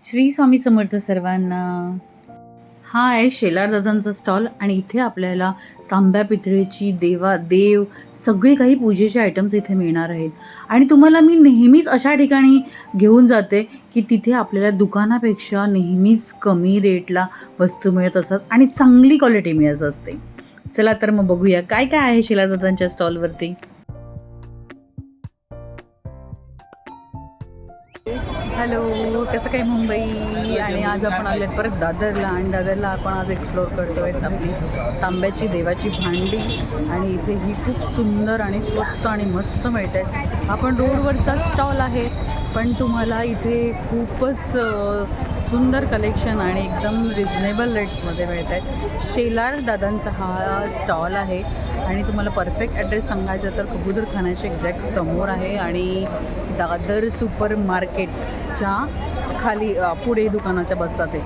श्री स्वामी समर्थ सर्वांना. हा आहे शेलार दादांचा स्टॉल आणि इथे आपल्याला तांब्या पितळेची देवा देव सगळे काही पूजेचे आयटम्स इथे मिळणार आहेत. आणि तुम्हाला मी नेहमीच अशा ठिकाणी घेऊन जाते की तिथे आपल्याला दुकानापेक्षा नेहमीच कमी रेटला वस्तू मिळत असतात आणि चांगली क्वालिटी मिळत असते. चला तर मग बघूया काय काय आहे शेलार दादांच्या स्टॉलवरती हॅलो कसं काय मुंबई? आणि आज आपण आले परत दादरला आणि दादरला आपण आज एक्सप्लोर करतोय आपली तांब्याची देवाची भांडी. आणि इथे ही खूप सुंदर आणि स्वस्त आणि मस्त मिळतात आपण रोडवरचाच स्टॉल आहे पण तुम्हाला इथे खूपच सुंदर कलेक्शन आणि एकदम रिजनेबल रेट्समध्ये मिळत. आहेत शेलार दादांचा हा स्टॉल आहे. आणि तुम्हाला परफेक्ट ॲड्रेस सांगायचा तर कबूतर खाण्याच्या एक्झॅक्ट समोर आहे. आणि दादर सुपर मार्केटच्या खाली पुढे दुकानाच्या बसतात ते.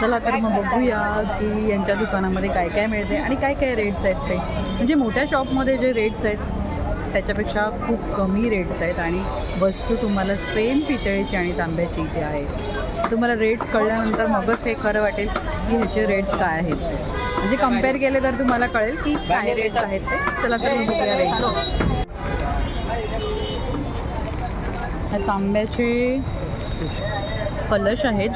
चला तर मग बघूया की यांच्या दुकानामध्ये काय काय मिळते आणि काय काय रेट्स आहेत ते. म्हणजे मोठ्या शॉपमध्ये जे रेट्स आहेत त्याच्यापेक्षा खूप कमी रेट्स आहेत आणि वस्तू तुम्हाला सेम पितळेची आणि तांब्याची इथे आहे तुम्हाला रेट्स कळल्यानंतर मगच हे खरं वाटेल की ह्याचे रेट्स काय आहेत ते. म्हणजे कंपेअर केले तर तुम्हाला कळेल की काय रेट्स आहेत ते. चला तर मग बघूया रेट्स तांब्याचे कलश आहेत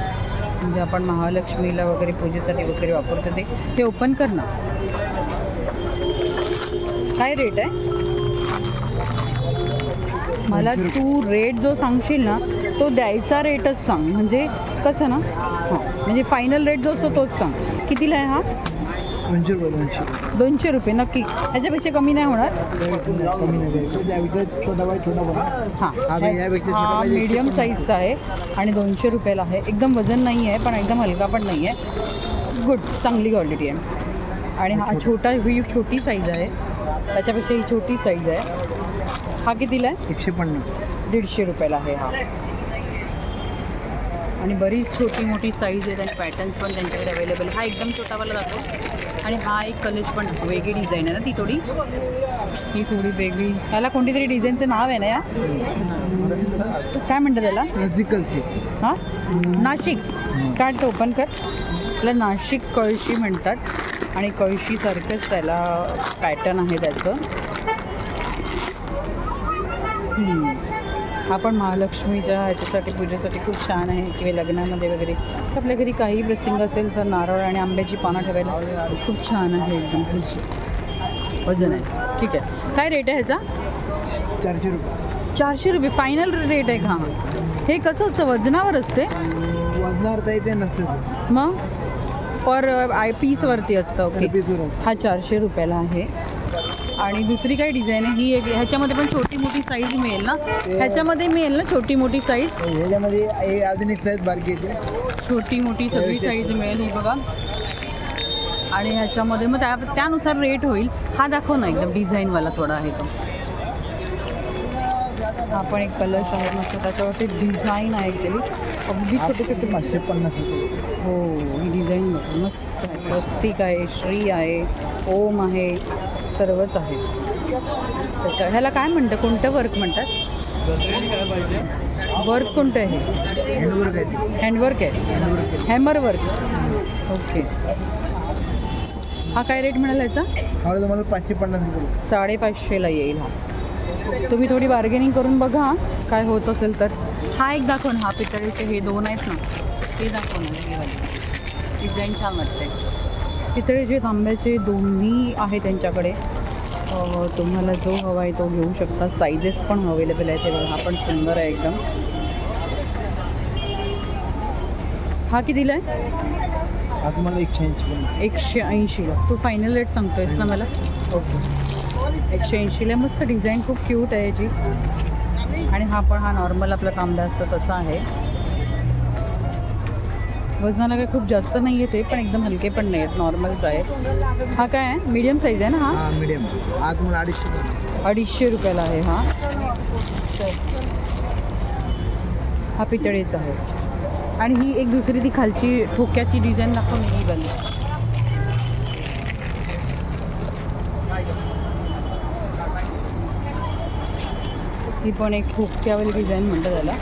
म्हणजे आपण महालक्ष्मीला वगैरे पूजेसाठी वगैरे वापरतो ते. ते ओपन कर ना काय रेट आहे? मला तू रेट जो सांगशील ना तो द्यायचा रेटच सांग. म्हणजे कसं ना? हां. म्हणजे फायनल रेट जो असतो तोच सांग. कितीला आहे हा? दोनशे रुपये दोनशे दोनशे रुपये नक्की. ह्याच्यापेक्षा कमी नाही होणार? कमी नाही द्यायचं. त्यापेक्षा छोटा बाय छोटा बघा हां. हा बघ, यापेक्षा छोटा हा पाहिजे. मीडियम साईजचा आहे आणि दोनशे रुपयाला आहे. एकदम वजन नाही आहे पण एकदम हलका पण नाही आहे गुड चांगली क्वालिटी आहे. आणि हा छोटा ही छोटी साईज आहे. त्याच्यापेक्षा ही छोटी साईज आहे. हा कितीला आहे? एकशे पन्नास. दीडशे रुपयाला आहे हा. आणि बरीच छोटी मोठी साईज आहेत आणि पॅटर्न्स पण त्यांच्याकडे अवेलेबल हा एकदम छोटावाला जातो आणि हा एक कलश पण वेगळी डिझाईन आहे ना ती थोडी? ही थोडी वेगळी. ह्याला कोणती तरी डिझाईनचं नाव आहे ना या? काय म्हणतात त्याला? हां? नाशिक. काढ तो ओपन कर. त्याला नाशिक कळशी म्हणतात. आणि कळशीसारखंच त्याला पॅटर्न आहे त्याचं. हा पण महालक्ष्मीच्या ह्याच्यासाठी पूजेसाठी खूप छान आहे किंवा लग्नामध्ये वगैरे. आपल्या घरी काही प्रसंग असेल तर नारळ आणि आंब्याची पानं ठेवायला खूप छान आहे एकदम. वजन आहे. ठीक आहे. काय रेट आहे ह्याचा? चारशे रुपये. चारशे रुपये. फायनल रेट आहे का? हे कसं असतं? वजनावर असते? वजनावर ते नसतं मग? पर आय पीसवरती असतं. ओके हा चारशे रुपयाला आहे. आणि दुसरी काय डिझाईन आहे. ही एक ह्याच्यामध्ये पण छोटी मोठी साईज मिळेल ना? ह्याच्यामध्ये मिळेल ना छोटी मोठी साईज ह्याच्यामध्ये अजून एक साईज बारकी येते. छोटी मोठी सगळी साईज मिळेल ही बघा. आणि ह्याच्यामध्ये मग त्या त्यानुसार रेट होईल. हा दाखव ना एकदम डिझाईनवाला थोडा आहे तो. हा पण एक कलर्स आहे मस्त. त्याच्यावरती डिझाईन आहे केली अगदी छोटे छोटे पाचशे पन्नास हो ही डिझाईन बघा. मस्त आहे. स्वस्तिक आहे श्री आहे ओम आहे. सर्वच आहे त्याच्या ह्याला काय म्हणतं? कोणतं वर्क म्हणतात? वर्क कोणतं आहे? हँडवर्क आहे. हॅमर वर्क ओके हा काय रेट मिळाला याचा? तुम्हाला पाचशे पन्नास साडेपाचशेला येईल हा. तुम्ही थोडी बार्गेनिंग करून बघा काय होत असेल तर. हा एक दाखव ना हा पितळेचे हे दोन आहेत ना हे वाले. डिझाईन छान वाटते पितळेचे तांब्याचे दोन्ही आहे त्यांच्याकडे तुम्हाला जो हवा आहे तो घेऊ शकता. साईजेस पण अवेलेबल आहेत. हे बघा हा पण सुंदर आहे एकदम. हा कितीला आहे हा तुम्हाला एकशे ऐंशी एकशे ऐंशीला तू फायनल रेट सांगतोयस ना मला? ओके. एकशे ऐंशीला मस्त डिझाईन खूप क्यूट आहे याची. आणि हा पण हा नॉर्मल आपला तांब्या असतो तसा आहे. वजनाला काही खूप जास्त नाही आहे ते पण एकदम हलके पण नाही आहेत नॉर्मलच आहे. हा काय आहे? मीडियम साईज आहे ना हा? हा मीडियम हा तुम्हाला अडीचशे अडीचशे रुपयाला आहे हा. हा पितळेचा आहे. आणि ही एक दुसरी ती खालची ठोक्याची डिझाईन दाखव ना ही वाली ही पण एक ठोक्यावाली डिझाईन म्हणतात त्याला.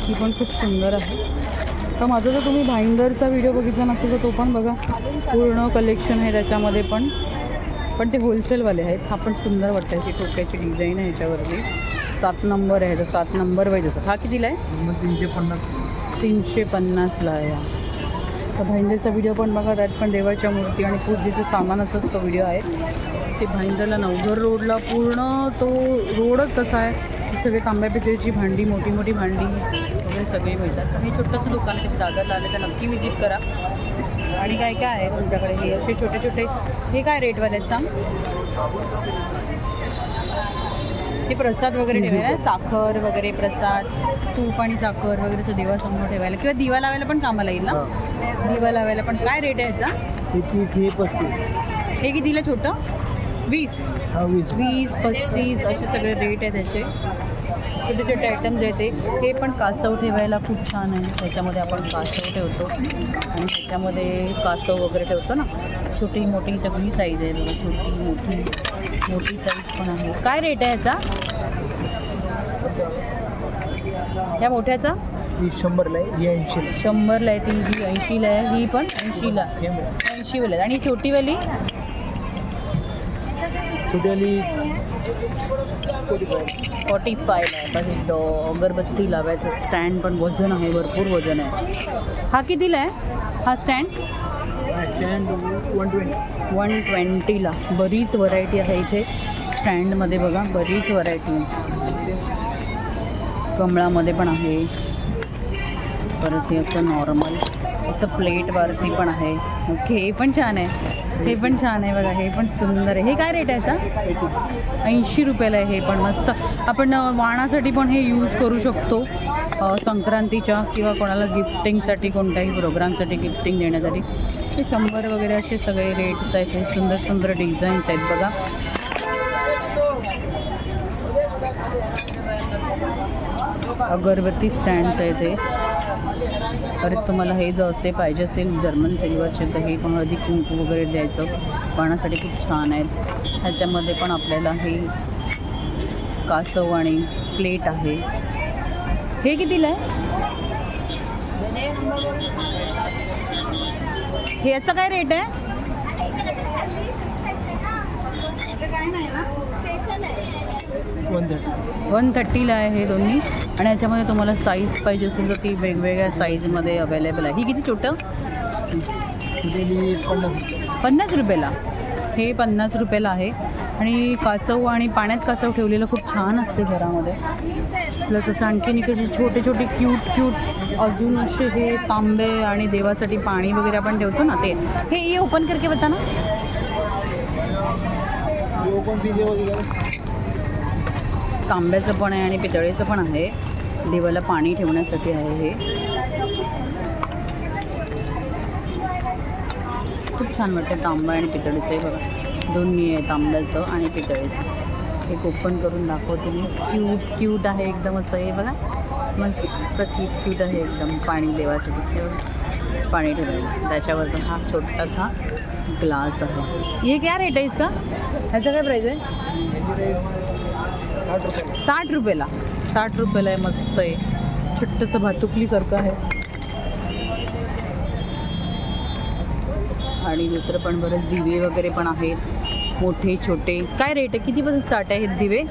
ही पण खूप सुंदर आहे. तर माझा जर तुम्ही भाईंदरचा व्हिडिओ बघितला नसेल तर तो पण बघा. पूर्ण कलेक्शन आहे त्याच्यामध्ये पण. पण ते होलसेलवाले आहेत. हा पण सुंदर वाटतं याची टोक्याची डिझाईन आहे ह्याच्यावरती. सात नंबर आहे. तर सात नंबर वाईज असतात. हा कितीला आहे? तीनशे पन्नास. तीनशे पन्नासला आहे. हा. तर भाईंदरचा व्हिडिओ पण बघा. त्यात पण देवाच्या मूर्ती आणि पूजेचं सामानाचाच तो व्हिडिओ आहे ते भाईंदरला नवघर रोडला पूर्ण तो रोडच तसा आहे. सगळे तांब्या पितळीची भांडी मोठी मोठी भांडी. वगैरे सगळे मिळतात. तर हे छोटंसं दुकान आहे दादरला आले तर नक्की विजिट करा. आणि काय काय आहे तुमच्याकडे? हे असे छोटे छोटे हे काय रेटवाले आहेत सांग ते प्रसाद वगैरे ठेवायला? साखर वगैरे प्रसाद तूप आणि साखर वगैरे असं देवासमोर ठेवायला. किंवा दिवा लावायला पण कामाला येईल ना? दिवा लावायला पण काय रेट आहे याचा? हे हे कितीला छोटं? वीस. वीस. पस्तीस असे सगळे रेट आहे त्याचे. छोटे छोटे आयटम्स आहेत ते हे पण कासव ठेवायला खूप छान आहे. त्याच्यामध्ये आपण कासव ठेवतो. आणि त्याच्यामध्ये कासव वगैरे ठेवतो ना. छोटी मोठी सगळी साईज आहे बघा. छोटी मोठी मोठी साईज पण आहे. काय रेट आहे याचा? या मोठ्याचा? ही शंभरला आहे. ही ऐंशीला शंभरला आहे ती. ही ऐंशीला आहे. ही पण ऐंशीला ऐंशीवाला आहे. आणि ही छोटीवाली छोटीवाली फॉर्टी फायला आहे डॉ अगरबत्ती लावायचं स्टँड पण वजन आहे भरपूर वजन आहे. हा कितीला आहे? हा stand stand one twenty one ट्वेंटीला बरीच व्हरायटी आहे इथे. स्टँडमध्ये बघा बरीच व्हरायटी आहे. कमळामध्ये पण आहे. परत हे असं नॉर्मल असं प्लेटवरती पण आहे. ओके हे पण छान आहे. हे पण छान आहे बघा हे पण सुंदर आहे. हे काय रेट आहे याचा? ऐंशी रुपयाला आहे हे पण मस्त. आपण वाणासाठी पण हे यूज करू शकतो. संक्रांतीच्या किंवा कोणाला गिफ्टिंगसाठी कोणत्याही प्रोग्रामसाठी गिफ्टिंग देण्यासाठी. ते शंभर वगैरे असे सगळे रेट्स आहेत. हे सुंदर सुंदर डिझाईन्स आहेत बघा. अगरबत्ती स्टँड्स आहे ते परत तुम्हाला हे जर असे पाहिजे असेल जर्मन सिल्वरचे तर हे पण हळदी कुंकू वगैरे द्यायचं. पाण्यासाठी खूप छान आहेत ह्याच्यामध्ये पण आपल्याला हे कासव आणि प्लेट आहे. हे कितीला आहे? हे याचा काय रेट आहे? वन थर्टी वन थर्टीला आहे हे दोन्ही. आणि याच्यामध्ये तुम्हाला साईज पाहिजे असेल तर ती वेगवेगळ्या साईजमध्ये अवेलेबल आहे. ही किती छोटं? पन्नास पन्नास रुपयाला. हे पन्नास रुपयाला आहे. आणि कासव आणि पाण्यात कासव ठेवलेलं खूप छान असते घरामध्ये. प्लस असं आणखीन इकडे छोटे छोटे क्यूट क्यूट अजून असे हे तांबे आणि देवासाठी पाणी वगैरे आपण ठेवतो ना ते. हे ओपन करके बता ना ही ओपन फीज वगैरे तांब्याचं पण आहे आणि पितळेचं पण आहे. देवाला पाणी ठेवण्यासाठी आहे हे. खूप छान वाटतं तांबा आणि पितळेचं हे बघा. दोन्ही आहे तांब्याचं आणि पितळेचं. एक ओपन करून दाखवतो मी. क्यूट क्यूट आहे एकदम असं हे बघा. मस्त क्यूट क्यूट आहे एकदम पाणी देवासाठी ठेवून पाणी ठेवायला त्याच्यावर हा छोटासा ग्लास आहे. हे क्या रेट आहे इसका? ह्याचं काय प्राईज आहे? साठ साठ रुपयाला. साठ रुपयाला आहे मस्त आहे. छोटंसं भातुकलीसारखं आहे. आणि दुसरं पण बरं दिवे वगैरे पण आहेत. मोठे छोटे. काय रेट आहे? कितीपासून स्टार्ट आहेत दिवे?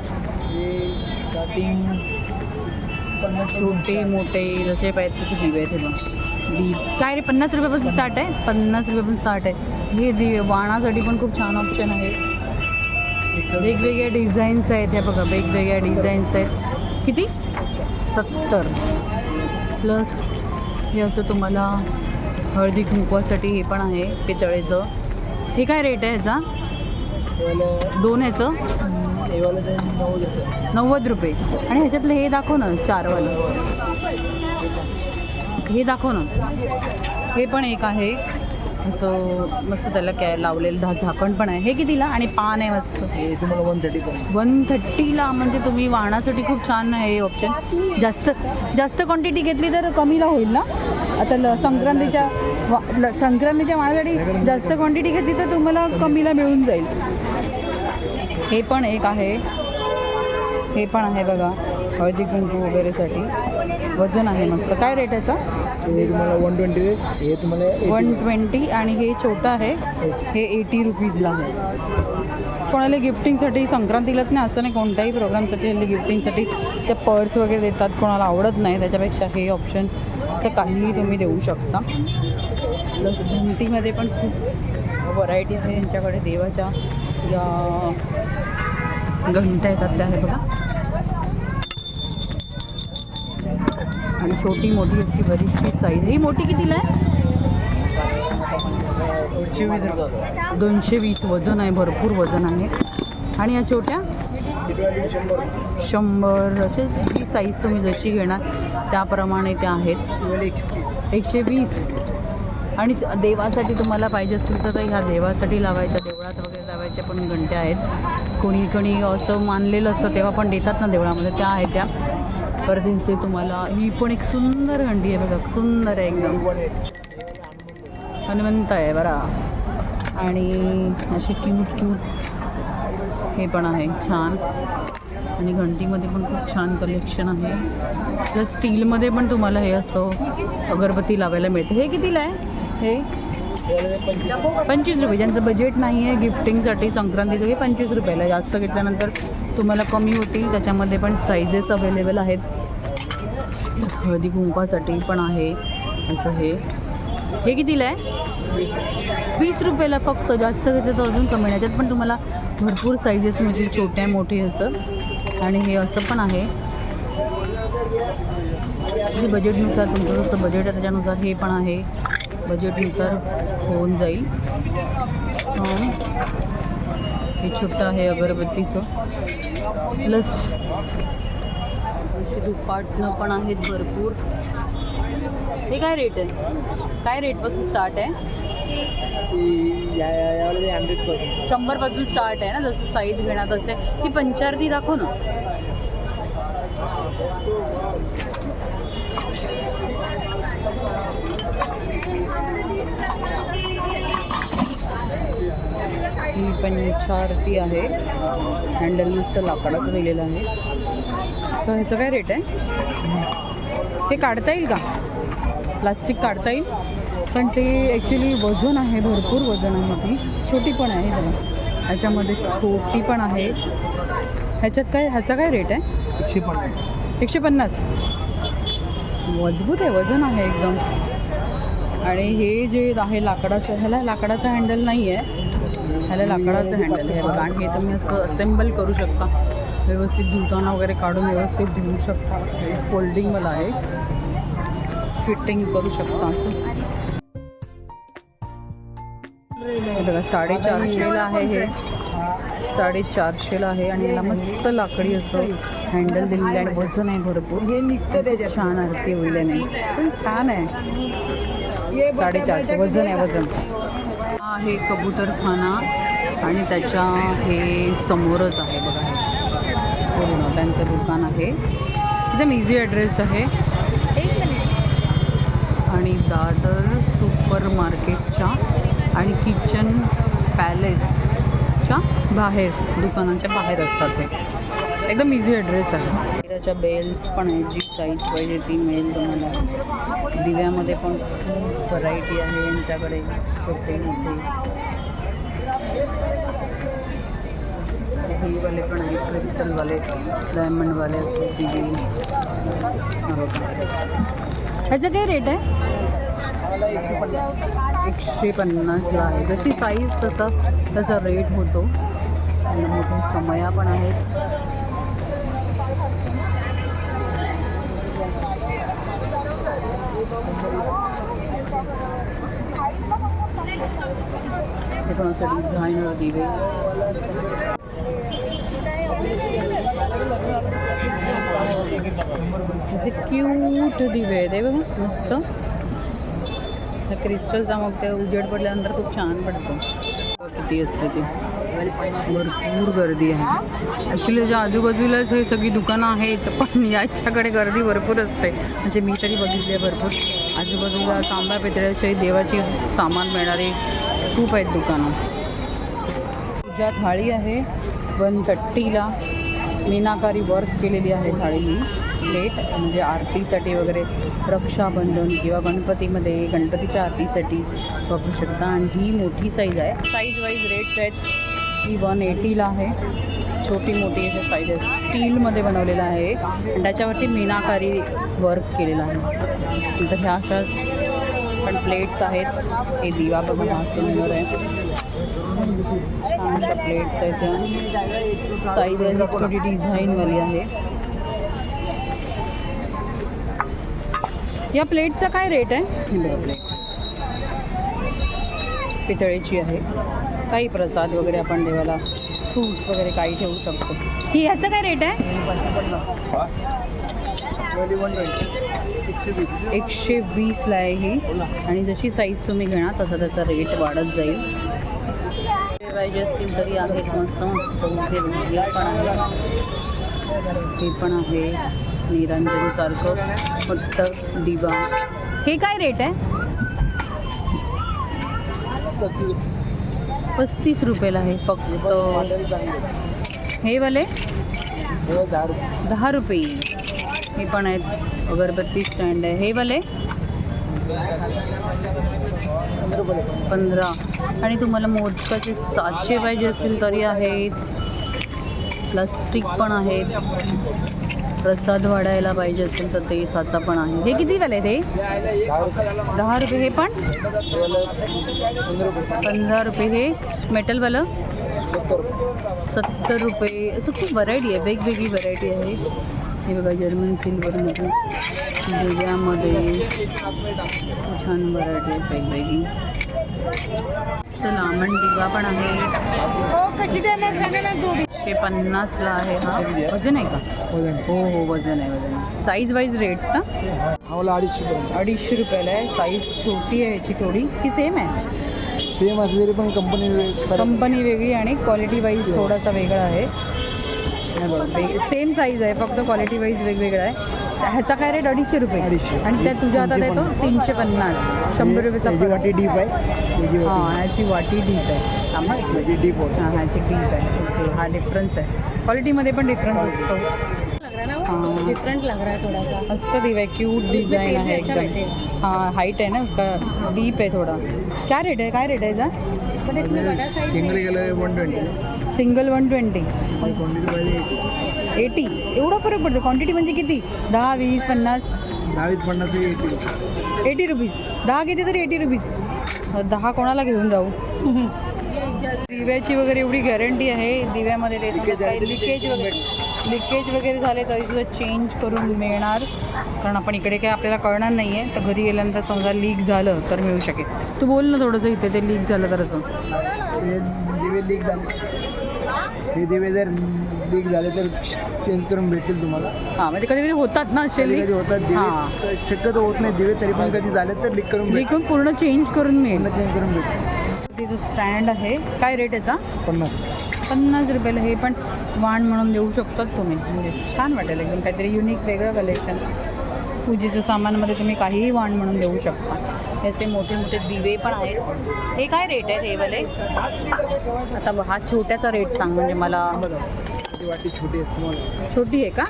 छोटे मोठे जसे पाहिजे तसे दिवे आहेत हे दी काय रे पन्नास रुपयापासून स्टार्ट आहे? पन्नास रुपयापासून स्टार्ट आहे. हे दिवे वाणासाठी पण खूप छान ऑप्शन आहे. वेगवेगळ्या डिझाईन्स आहेत. ह्या बघा वेगवेगळ्या डिझाईन्स आहेत. किती? सत्तर. प्लस हे असं तुम्हाला हळदी कुंकवासाठी हे पण आहे पितळेचं. हे काय रेट आहे ह्याचा दोन ह्याचं नव्वद रुपये नव्वद रुपये. आणि ह्याच्यातलं हे दाखव ना चारवालं. हे दाखव ना. हे पण एक आहे. असं मस्त त्याला कॅ लावलेलं दहा झाकण पण आहे. हे कितीला? आणि पान आहे मस्त. तुम्हाला वन थर्टी वन थर्टीला म्हणजे तुम्ही वाणासाठी खूप छान आहे हे ऑप्शन जास्त जास्त क्वांटिटी घेतली तर कमीला होईल ना? आता ल संक्रांतीच्या वा संक्रांतीच्या वाणासाठी जास्त क्वांटिटी घेतली तर तुम्हाला कमीला मिळून जाईल. हे पण एक आहे. हे पण आहे बघा. हळदी कुंकू वगैरेसाठी. वजन आहे मस्त. काय रेट याचा? हे तुम्हाला वन ट्वेंटी हे तुम्हाला वन ट्वेंटी आणि हे छोटं आहे. हे एटी रुपीजला आहे. कोणाला गिफ्टिंगसाठी संक्रांतीलाच नाही असं नाही कोणत्याही प्रोग्रामसाठी गिफ्टिंगसाठी ते पर्स वगैरे देतात. कोणाला आवडत नाही त्याच्यापेक्षा हे ऑप्शन असं काहीही तुम्ही देऊ शकता. प्लस घंटीमध्ये पण खूप व्हरायटी आहे यांच्याकडे. देवाच्या ज्या घंटा येतात त्या आहे बघा. आणि छोटी मोठी अशी बरीचशी साईज. ही मोठी कितीला आहे? दोनशे वीस वजन आहे भरपूर वजन आहे. आणि या छोट्या? शंभर. असे जी साईज तुम्ही जशी घेणार त्याप्रमाणे त्या आहेत. एकशे एकशे वीस. आणि च- देवासाठी तुम्हाला पाहिजे असतील तर ह्या देवासाठी लावायच्या देवळात वगैरे लावायच्या पण घंट्या आहेत. कोणी कोणी असं मानलेलं असतं तेव्हा पण देतात ना देवळामध्ये त्या आहेत त्या. परत त्यांचे तुम्हाला ही पण एक सुंदर घंटी आहे बघा सुंदर आहे एकदम. हनुमंत आहे बरा. आणि असे क्यूट क्यूट हे पण आहे छान. आणि घंटीमध्ये पण खूप छान कलेक्शन आहे. प्लस स्टीलमध्ये पण तुम्हाला हे असं अगरबत्ती लावायला मिळते. हे कितीला आहे? हे? पंचवीस रुपये. ज्यांचं बजेट नाही आहे गिफ्टिंगसाठी संक्रांतीचं हे पंचवीस रुपयाला आहे. जास्त घेतल्यानंतर तुम्हाला कमी होतील. त्याच्यामध्ये पण साईजेस अवेलेबल आहेत. हळदी कुंकासाठी पण आहे असं हे. हे कितीला आहे? वीस रुपयाला फक्त जास्त घेतलं तर अजून कमी नाही. याच्यात पण तुम्हाला भरपूर साईजेस म्हणजे छोटे मोठे असं. आणि हे असं पण आहे. जे बजेटनुसार तुमचं जसं बजेट आहे त्याच्यानुसार हे पण आहे. बजेटनुसार होऊन जाईल. हे छोटं आहे अगरबत्तीचं. प्लस अशी दुपाटनं पण आहेत भरपूर. हे काय रेट आहे? काय रेटपासून स्टार्ट आहे? शंभरपासून स्टार्ट आहे ना? जसं साईज घेणार तसे. ती पंचारती दाखव ना. ही पंचारती आहे. हँडल मस्त लाकडाचं दिलेलं आहे. तर ह्याचं काय रेट आहे? ते काढता येईल का? प्लास्टिक काढता येईल? पण ते ॲक्च्युली वजन आहे भरपूर वजन आहे ती. छोटी पण आहे जरा. ह्याच्यामध्ये छोटी पण आहे. ह्याच्यात काय ह्याचा काय रेट आहे? एकशे पन्नास. एकशे पन्नास. मजबूत आहे वजन आहे एकदम. आणि हे जे आहे लाकडाचं ह्याला लाकडाचं हँडल नाही आहे ह्याला लाकडाचं हँडल आहे. बघा आणि हे तुम्ही असं असेंबल करू शकता. व्यवस्थित धुताना वगैरे काढून व्यवस्थित धुवू शकता. फोल्डिंगवाला आहे. फिटिंग करू शकता. बघा साडेचारशेला आहे हे. साडेचारशेला आहे आणि याला मस्त लाकडी असं हँडल दिलेलं आहे. आणि वजन आहे भरपूर. हे निघतं त्याच्यात. छान आरती होईल याने. छान आहे. साडेचारशे. वजन आहे वजन. हा आहे कबूतरखाना आणि त्याच्या हे समोरच आहे बघा. पूर्ण त्यांचं दुकान आहे. एकदम इझी ॲड्रेस आहे. आणि दादर सुपर मार्केटच्या आणि किचन पॅलेसच्या बाहेर दुकानाच्या बाहेर असतात हे एकदम इझी ॲड्रेस आहे. त्याच्या बेल्स पण आहेत जी साईज पाहिजे ती मिळेल तुम्हाला. दिव्यामध्ये पण खूप व्हरायटी आहे यांच्याकडे छोटे मोठे. वाले पण आहेत क्रिस्टलवाले डायमंडवाले असे दिवे. ह्याचं काय रेट आहे? एकशे पन्नासला आहे. जशी साईज तसा त्याचा रेट होतो. आणि मोठ्या समया पण आहेत असं डिझायनर दिवे असे क्यूट दिवे आहेत ते बघा मस्त. क्रिस्टल क्रिस्टलचा मग ते उजेड पडल्यानंतर खूप छान पडतो. किती असते ती. भरपूर गर्दी आहे. ॲक्च्युली जे आजूबाजूलाच हे सगळी दुकानं आहेत पण याच्याकडे गर्दी भरपूर असते. म्हणजे मी तरी बघितली आहे भरपूर. आजूबाजूला तांब्या पितळ्याचे देवाची सामान मिळणारी खूप आहेत दुकानं. पूजा थाळी आहे. वन थर्टीला मीनाकारी वर्क केलेली आहे थाळीनी. प्लेट म्हणजे आरतीसाठी वगैरे रक्षाबंधन किंवा गणपतीमध्ये गणपतीच्या आरतीसाठी वापरू शकता. आणि ही मोठी साईज आहे. साईज वाईज रेट्स आहेत. ही वन एटीला आहे. छोटी मोठी अशा साईज आहे स्टीलमध्ये बनवलेलं आहे. आणि त्याच्यावरती मीनाकारी वर्क केलेलं आहे. नंतर ह्या अशा पण प्लेट्स आहेत. हे दिवा बघा हा सुंदर आहे. छानशा प्लेट्स आहेत त्या. साईज आहे थोडी डिझाईनवाली आहे. या प्लेटचा काय रेट आहे? बघा प्लेट पितळेची आहे. काही प्रसाद वगैरे आपण देवाला फ्रूट्स वगैरे काही ठेवू शकतो. ही ह्याचं काय रेट आहे? एकशे वीसला आहे ही. आणि जशी साईज तुम्ही घेणार तसा त्याचा रेट वाढत जाईल. पाहिजे असतील तरी आहेत मस्त मस्त हे पण आहे. हे पण आहे. निरंजनसारखं फक्त दिवा हे काय रेट आहे? पस्तीस रुपयाला आहे फक्त. हे वाले? दहा रुपये. हे पण आहेत. अगरबत्ती स्टँड आहे. हे वाले? पंधरा. आणि तुम्हाला मोदकाचे सातशे पाहिजे असतील तरी आहेत. प्लास्टिक पण आहेत. प्रसाद वाढायला पाहिजे असेल तर ते साचा पण आहे. हे किती वाले ते दहा रुपये. हे पण? पंधरा रुपये. हे मेटलवालं सत्तर रुपये. असं खूप व्हरायटी आहे. वेगवेगळी व्हरायटी आहे. हे बघा जर्मन सिल्वरमध्ये दिव्यामध्ये खूप छान व्हरायटी वेगवेगळी. चला आमण दिवा पण आहे. एकशे पन्नासला आहे हा. वजन आहे का? हो हो वजन आहे वजन आहे. साईज वाईज रेट्स ना? अडीचशे रुपयाला आहे. साईज छोटी आहे याची थोडी. की सेम आहे. सेम असले तरी पण कंपनी कंपनी वेगळी आणि क्वालिटी वाईज थोडासा वेगळा आहे. सेम साईज आहे फक्त क्वालिटी वाईज वेगवेगळा आहे. ह्याचा काय रेट अडीचशे रुपये. आणि त्या तुझ्या हातात येतो तीनशे पन्नास. शंभर रुपयाचा. वाटी डीप आहे. हां ह्याची वाटी डीप आहे. डीप होती हां ह्याची डीप आहे. ओके हा डिफरन्स आहे. क्वालिटीमध्ये पण डिफरन्स असतो. हाँ। डिफरेंट लग रहा है थोड़ा सा मस्त दिवा है क्यूट डिजाइन है एकदम। हाँ हाइट है ना उसका डीप है थोड़ा. क्या रेट है क्या रेट है इसका पण इसमें बड़ा साइज सिंगल गेलं one twenty single one twenty. Eighty. एवढा फरक पडतो. क्वांटिटी म्हणजे किती? दहा वीस पन्नास. पन्नास एटी. रुपीज. दहा किती तरी एटी रुपीज. दहा कोणाला घेऊन जाऊ? दिव्याची वगैरे एवढी गॅरंटी आहे. दिव्यामध्ये लिकेज वगैरे लिकेज वगैरे झाले तरी सुद्धा चेंज करून मिळणार. कारण आपण इकडे काय आपल्याला कळणार नाही आहे तर घरी गेल्यानंतर समजा लीक झालं तर मिळू शकेल. तू बोल ना थोडंसं इथे ते लीक झालं तर असं. दिवे लीक झाले. हे दिवे जर लीक झाले तर चेंज करून भेटतील तुम्हाला. हां म्हणजे कधी कधी होतात ना असे कधी होतात हां. दिवे शक्यतो होत नाही दिवे तरी पण कधी झाले तर लीक करून लीक पूर्ण चेंज करून मिळेल. चेंज करून भेटतील. तिथं स्टँड आहे काय रेट याचा? पन्नास. पन्नास रुपयाला हे पण वाण म्हणून देऊ शकतात तुम्ही. म्हणजे छान वाटेल एकदम. काहीतरी युनिक वेगळं कलेक्शन पूजेच्या सामानामध्ये तुम्ही काहीही वाण म्हणून देऊ शकता. याचे मोठे मोठे दिवे पण आहेत. हे काय रेट आहे हे वाले? आता हा छोट्याचा रेट सांग म्हणजे मला. वाटी छोटी आहे तुम्हाला छोटी आहे का?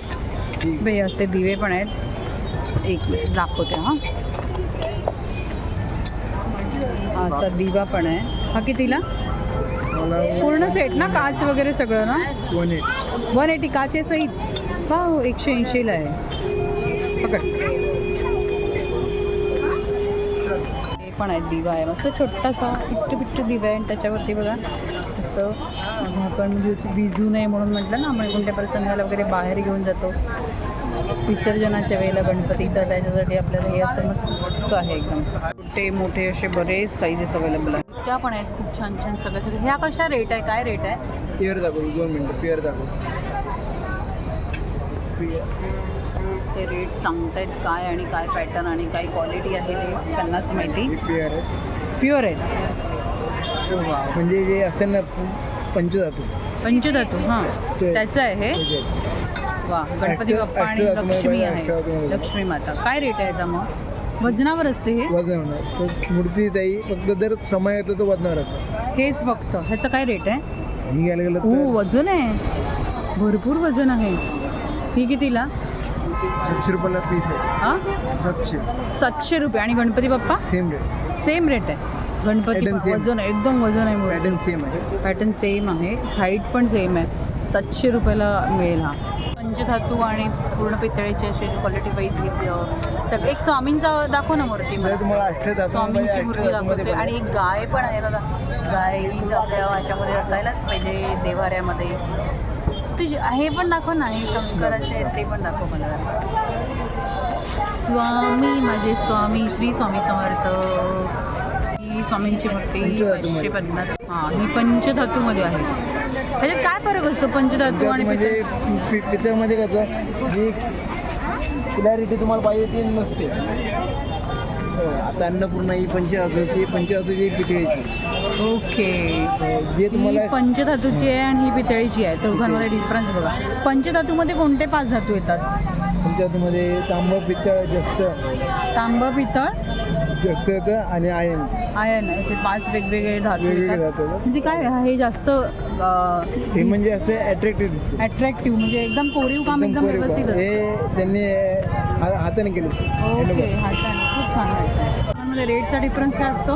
बे असे दिवे पण आहेत. एक मिनिट दाखवते हां. असा दिवा पण आहे. हा कितीला? पूर्ण सेट ना काच वगैरे सगळं ना? One eight. वन एटी काचे सहित हा एकशे ऐंशीला आहे. पकड. पण आहे दिवा आहे. मस्त छोटासा पिट्टू पिट्टू दिवा आहे आणि त्याच्यावरती बघा असं झाकण म्हणजे विझू नये म्हणून म्हटलं ना आपण कोणत्या प्रसंगाला वगैरे बाहेर घेऊन जातो. विसर्जनाच्या वेळेला गणपती तर त्याच्यासाठी आपल्याला हे असं मस्त आहे एकदम. छोटे मोठे असे बरेच साईजेस अवेलेबल आहेत. त्या पण आहेत खूप छान छान सगळ्या सगळ्या. ह्या कशा रेट आहे? काय रेट आहे? पिअर दाखवतो दोन मिनटं पिअर दाखवतो ते रेट सांगतायत काय आणि काय पॅटर्न आणि काय क्वालिटी आहे ते त्यांनाच माहिती. पिअर आहे. प्युअर आहे म्हणजे जे असते ना पंचधातू. पंचधातू हां. त्याचं आहे हे. वा गणपती बाप्पा आणि लक्ष्मी आहे. लक्ष्मी माता. काय रेट आहे मग वजनावर असते हे? वजन होणार. तर मूर्ती ताई फक्त जर समय येतो तो वजनावर असतो. हेच फक्त. ह्याचं काय रेट आहे? ही घ्यायला गेलं वजन आहे. भरपूर वजन आहे. ही कितीला? सातशे रुपयाला पीस आहे. हां? सातशे. सातशे रुपये. आणि Ganpati Bappa? Same rate same rate आहे. गणपती Pattern बाप्पा. same. वजन एकदम वजन आहे पॅटर्न सेम आहे. पॅटर्न सेम आहे. हाईट पण सेम आहे. सातशे रुपयाला मिळेल हा. पंचधातू आणि पूर्ण पितळेची अशी क्वालिटी वाईज घेतलं सगळं एक स्वामींचा दाखव ना मूर्ती तुम्हाला स्वामींची मूर्ती दाखवते. आणि एक गाय पण आहे बघा. गाय ही आपल्या ह्याच्यामध्ये असायलाच पाहिजे देवाऱ्यामध्ये तुझी हे पण दाखव ना हे शंकराचे आहेत ते पण दाखव मला. स्वामी माझे स्वामी श्री स्वामी समर्थ ही स्वामींची मूर्ती. पाचशे पन्नास. हां ही पंचधातूमध्ये आहे. ह्याच्यात काय फरक असतो पंचधातू आणि म्हणजे पितळमध्ये कसं जी क्लॅरिटी तुम्हाला पाहिजे ती नसते. हो, आता अन्नपूर्णा ही पंचधातूची पंचधातूची पितळेची. ओके. जे ही पंचधातूची आहे आणि ही पितळीची आहे. दोघांमध्ये डिफरन्स बघा. पंचधातूमध्ये कोणते पाच धातू येतात? पंचधातूमध्ये तांब पितळ जास्त. तांब पितळ जास्त येतं आणि आयन. आयन. असे पाच वेगवेगळे धातू वेगवेगळे येतात. धातू येतात. म्हणजे काय हे जास्त हे म्हणजे असं अट्रॅक्टिव्ह दिसते. अट्रॅक्टिव्ह म्हणजे एकदम कोरीव काम एकदम एकदम व्यवस्थित. असतं. हे त्यांनी हा- हाताने केले. ओके हाताने. खूप छान आहे. त्यामध्ये रेटचा डिफरन्स काय असतो?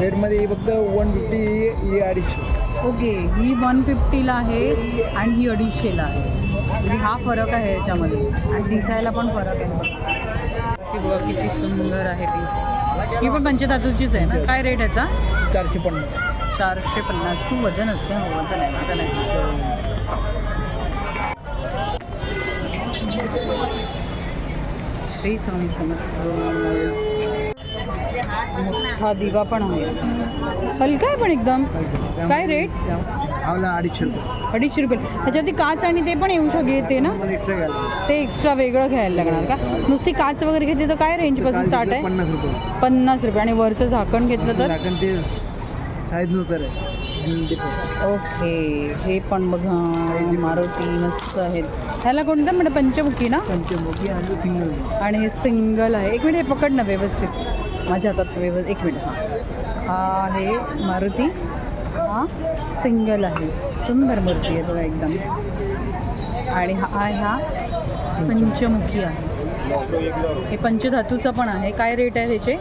रेटमध्ये फक्त वन फिफ्टी ही अडीचशे ओके ही वन फिफ्टीला आहे आणि ही अडीचशेला आहे. म्हणजे हा फरक आहे याच्यामध्ये. आणि दिसायला पण फरक आहे. ती बघा किती सुंदर आहे ती. ही पण पंचधातूचीच आहे ना? काय रेट याचा? चारशे पन्नास. चारशे पन्नास. खूप वजन असते हो वजन आहे वजन आहे. श्री स्वामी समर्थ. मोठा दिवा पण आहे. हलका आहे पण एकदम. काय रेट अडीचशे रुपये. अडीचशे रुपये. ह्याच्यावरती काच आणि ते पण येऊ शकते येते ना? ते एक्स्ट्रा वेगळं घ्यायला लागणार का? नुसती काच वगैरे घेतली तर काय रेंजपासून स्टार्ट आहे? पन्नास रुपये. पन्नास रुपये. आणि वरचं झाकण घेतलं तर? ते आहे. ओके. हे पण बघा. मारुती मस्त आहेत. ह्याला कोणतं? म्हणजे पंचमुखी ना? पंचमुखी आणि सिंगल. आणि हे सिंगल आहे. एक मिनिट हे पकड ना व्यवस्थित. माझ्या हातात व्यवस्थित एक मिनिट हां. हा आहे मारुती. हा सिंगल आहे. सुंदर मूर्ती आहे बघा एकदम. आणि हा ह्या पंचमुखी आहे. हे पंचधातूचं पण आहे. काय रेट आहे त्याचे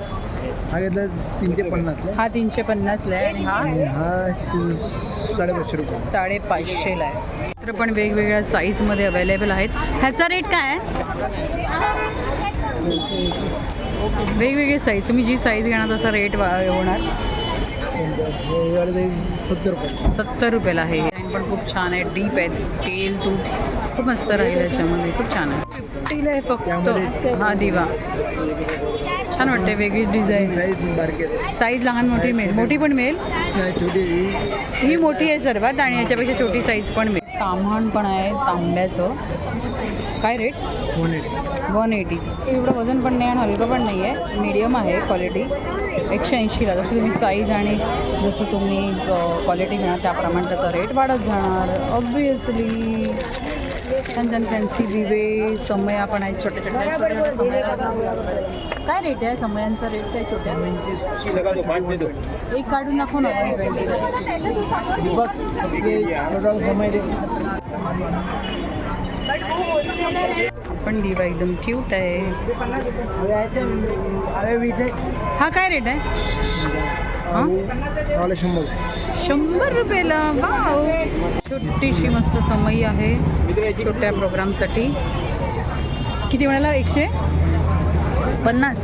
हा घेतला तीनशे पन्नासला हा तीनशे पन्नासला आहे आणि हा? हा साडेपाचशे रुपये. साडेपाचशेला आहे. तर पण वेगवेगळ्या साईजमध्ये अवेलेबल आहेत. ह्याचा रेट काय आहे? वेगवेगळे साईज तुम्ही जी साईज घेणार तसा रेट होणार. हे सत्तर रुपये सत्तर रुपयाला आहे. डिझाईन पण खूप छान आहे. डीप आहे तेल तूप खूप मस्त राहील याच्यामध्ये. खूप छान आहे. फिफ्टीला आहे फक्त. हा दिवा. छान वाटते वेगळी डिझाईन साईज लहान मोठी मिळेल. मोठी पण मिळेल? ही ही मोठी आहे सर्वात आणि याच्यापेक्षा छोटी साईज पण मिळेल. ताम्हाण पण आहे तांब्याचं. काय rate one eighty one eighty एवढं वजन पण नाही आणि हलकं पण नाही आहे मीडियम आहे क्वालिटी एकशे ऐंशीला जसं तुम्ही साईज आणि जसं तुम्ही क्वालिटी घेणार त्याप्रमाणे त्याचा रेट वाढत जाणार. ऑब्वियसली छान छान फॅन्सी दिवे समया पण आहेत छोट्या छोट्या काय रेट आहे? समयांचा रेट काय छोट्या? एक काढून दाखव ना. बघ ते total समय ते पण दिवा एकदम क्यूट आहे. हा काय रेट आहे? शंभर शंभर रुपयाला वाव छोटीशी मस्त समई आहे. छोट्या प्रोग्रामसाठी. किती म्हणाला? एकशे? पन्नास.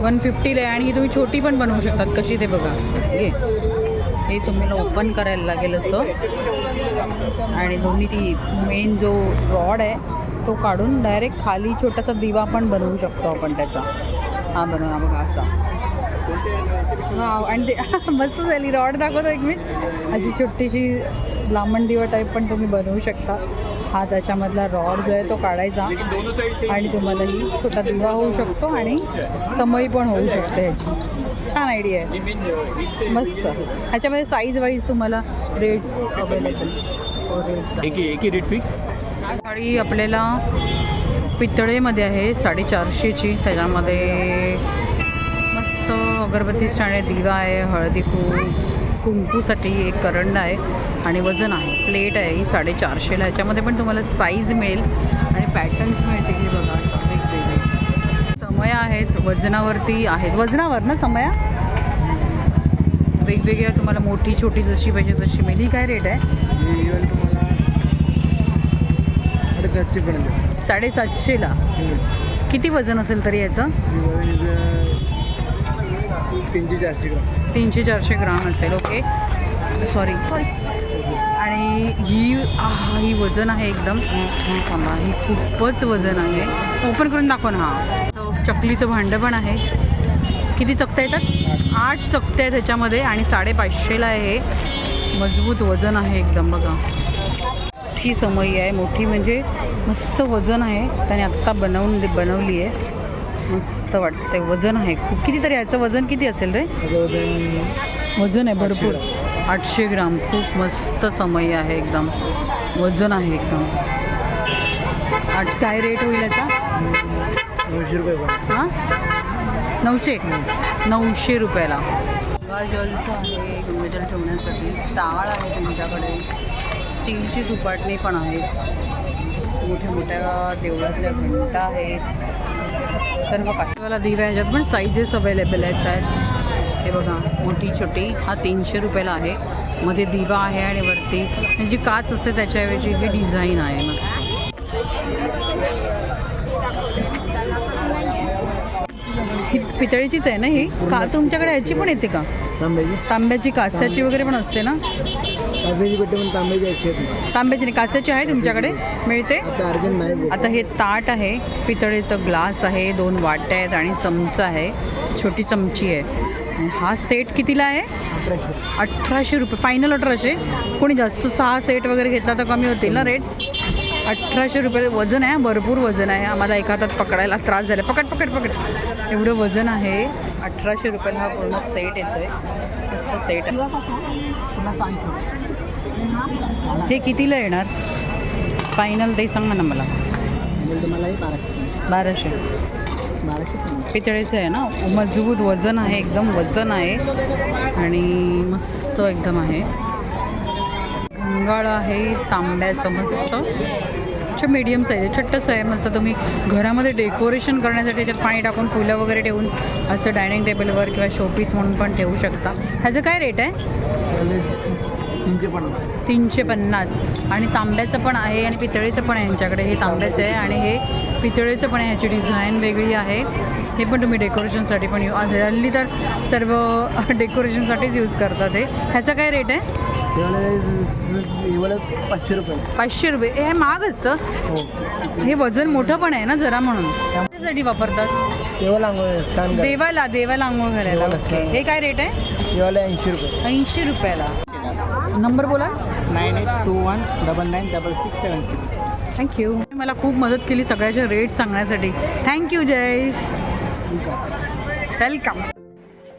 वन फिफ्टीला आहे. आणि ही तुम्ही छोटी पण बनवू शकतात. कशी ते बघा. हे हे तुम्हाला ओपन करायला लागेल असं. आणि दोन्ही ती मेन जो रॉड आहे तो काढून डायरेक्ट खाली छोटासा दिवा पण बनवू शकतो आपण त्याचा. हा बनवा बघा असा. हा आणि ते मस्त झाली रॉड दाखवतो एक मिनिट. अशी छोटीशी लांबण दिवा टाईप पण तुम्ही बनवू शकता. हा त्याच्यामधला रॉड जो आहे तो काढायचा. आणि तुम्हाला ही छोटा दिवा होऊ शकतो आणि समई पण होऊ शकते ह्याची. छान आयडिया आहे. मस्त. ह्याच्यामध्ये साईज वाईज तुम्हाला रेट्स अवेलेबल एक एक ही रेट फिक्स साडी आपल्याला पितळेमध्ये आहे साडेचारशेची. त्याच्यामध्ये मस्त अगरबत्ती स्टँड आहे दिवा आहे हळदी कुंकू कुंकूसाठी एक करंड आहे आणि वजन आहे प्लेट आहे ही साडेचारशेला याच्यामध्ये पण तुम्हाला साईज मिळेल आणि पॅटर्न्स मिळतील बघा. वेगवेगळे समय आहेत वजनावरती आहेत. वजनावर ना समया? वेगवेगळ्या तुम्हाला मोठी छोटी जशी पाहिजे तशी. मिळेल ही काय रेट आहे? तुम्हाला साडेसातशे पर्यंत. साडेसातशेला? किती वजन असेल तरी याचं? तीनशे चारशे ग्राम. तीनशे चारशे ग्राम असेल ओके. सॉरी सॉरी आणि ही आहा, ही वजन आहे एकदम. थांबा ही खूपच वजन आहे. ओपन करून दाखव ना हा. चकलीचं भांडं पण आहे. किती चकत्या येतात? आठ चकत्या आहेत त्याच्यामध्ये आणि साडेपाचशेला आहे. हे मजबूत वजन आहे एकदम बघा. मोठी समई आहे मोठी म्हणजे मस्त वजन आहे. त्याने आत्ता बनवून बनवली आहे. मस्त वाटते वजन आहे खूप. किती तरी याचं वजन किती असेल रे? वजन आहे भरपूर. आठशे ग्राम. खूप मस्त समय आहे एकदम. वजन आहे एकदम. आठ काय रेट होईल याचा? नऊशे रुपये हां? नऊशे? नऊशे रुपयाला. गंगाजलचं आहे गंगाजल ठेवण्यासाठी. टाळ आहे त्यांच्याकडे स्टीलची दुपाटणी पण आहे. मोठ्या मोठ्या देवळातल्या घंटा आहेत. सर्व काही. दिव्या ह्याच्यात पण साईजेस अवेलेबल आहेत त्यात. हे बघा मोठी छोटी. हा तीनशे रुपयाला आहे. मध्ये दिवा आहे आणि वरती जी काच असते त्याच्याऐवजी हे डिझाईन आहे ही पितळीचीच आहे ना ही? का तुमच्याकडे ह्याची पण येते का? तांब्याची. तांब्याची कास्याची वगैरे पण असते ना? कांद्याची पेटी पण तांब्याची एकशे. तांब्याची नाही कास्याची आहे तुमच्याकडे? मिळते? आता अर्जंट नाही बुक. आता हे ताट आहे पितळेचं ग्लास आहे दोन वाट्या आहेत आणि चमचा आहे छोटी चमची आहे. हा सेट कितीला आहे? अठराशे. अठराशे रुपये. फायनल अठराशे. कोणी जास्त सहा सेट वगैरे घेतला तर कमी होतील ना रेट अठराशे रुपये वजन आहे भरपूर वजन आहे. आम्हाला एका हातात पकडायला त्रास झाला. पकड पकड पकड. एवढं वजन आहे. अठराशे रुपयाला हा पूर्ण सेट येतो आहे मस्त सेट आहे. हे कितीला येणार? फायनल ते सांगा ना मला. तुम्हाला बाराशे बाराशे. बाराशे पितळेचं आहे ना? मजबूत वजन आहे एकदम वजन आहे. आणि मस्त एकदम आहे. गंगाळ आहे तांब्याचं मस्त. अच्छा मीडियम साईज आहे छोटंसं आहे. मस्त तुम्ही घरामध्ये डेकोरेशन करण्यासाठी याच्यात पाणी टाकून फुलं वगैरे ठेवून असं डायनिंग टेबलवर किंवा शोपीस म्हणून पण ठेवू शकता. ह्याचं काय रेट आहे? तीनशे पन्नास. तीनशे पन्नास. आणि तांब्याचं पण आहे आणि पितळेचं पण आहे यांच्याकडे. हे तांब्याचं आहे आणि हे पितळेचं पण आहे. ह्याची डिझाईन वेगळी आहे. हे पण तुम्ही डेकोरेशनसाठी पण यू हल्ली तर सर्व डेकोरेशनसाठीच यूज करतात हे. ह्याचं काय रेट आहे? पाचशे रुपये. पाचशे रुपये. हे महाग असतं. हो. हे वजन मोठं पण आहे ना जरा म्हणून. त्यासाठी वापरतात. देवाला देवाला आंघोळ घालायला. हे काय रेट आहे? ऐंशी रुपये. ऐंशी रुपयाला. नंबर बोला. Nine eight two one double nine double six seven six. Thank you मला खूप मदत केली सगळ्याचे रेट सांगण्यासाठी. थँक्यू जय वेलकम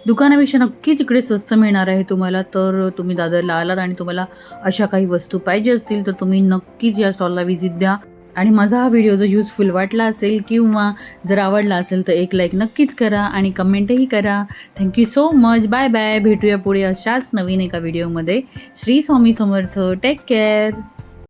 दुकानापेक्षा नक्कीच इकडे स्वस्त मिळणार आहे तुम्हाला. तर तुम्ही दादरला आलात आणि तुम्हाला अशा काही वस्तू पाहिजे असतील तर तुम्ही नक्कीच या स्टॉलला व्हिजिट द्या. आणि माझा हा व्हिडिओ जर युजफुल वाटला असेल किंवा जर आवडला असेल तर एक लाईक नक्कीच करा आणि कमेंटही करा. Thank you so much bye bye भेटूया पुढे अशाच नवीन एका व्हिडिओमध्ये श्री स्वामी समर्थ. Take care